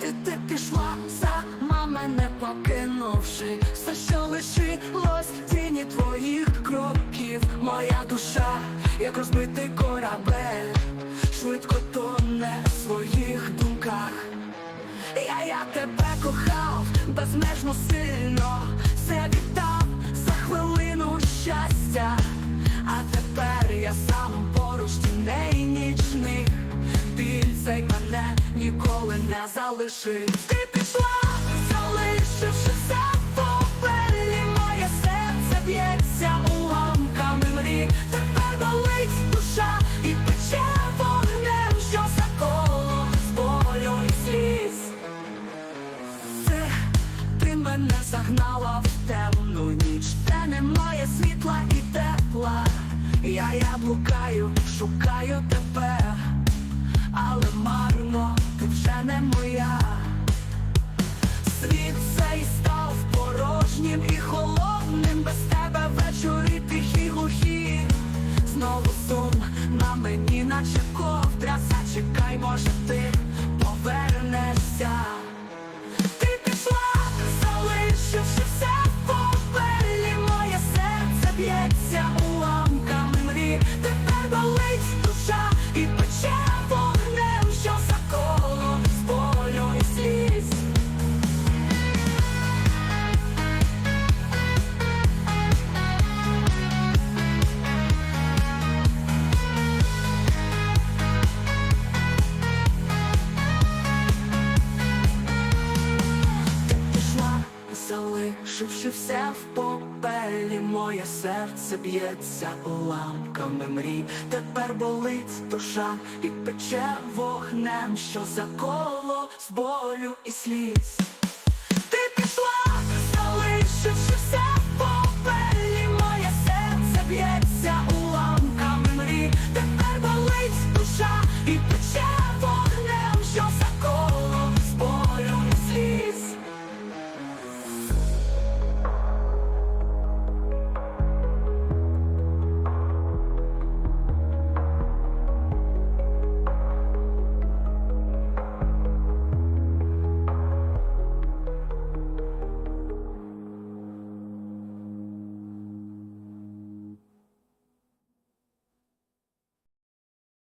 Ти, ти пішла сама мене покинувши. Все, що лишилось тіні твоїх кроків. Моя душа, як розбитий корабель Швидко тоне в своїх думках. Я, я тебе кохав безмежно сильно. Все віддав за хвилину щастя. А тепер я сам поруч тіней ніколи не залишив. Ти пішла, залишивши все в попелі Моє серце б'ється уламками мрій. Тепер болить душа і пече вогнем, що заколо з болю і сліз. Ти, ти мене загнала в темну ніч, де немає світла і тепла. Я, я блукаю, шукаю тебе, наче ковдра, зачекай, може ти повернешся. Ти пішла, залишивши в попелі Моє серце б'ється уламками мрій Тепер болить залишивши все в попелі, моє серце б'ється уламками мрій. Тепер болить душа і пече вогнем, що заколо з болю і сліз.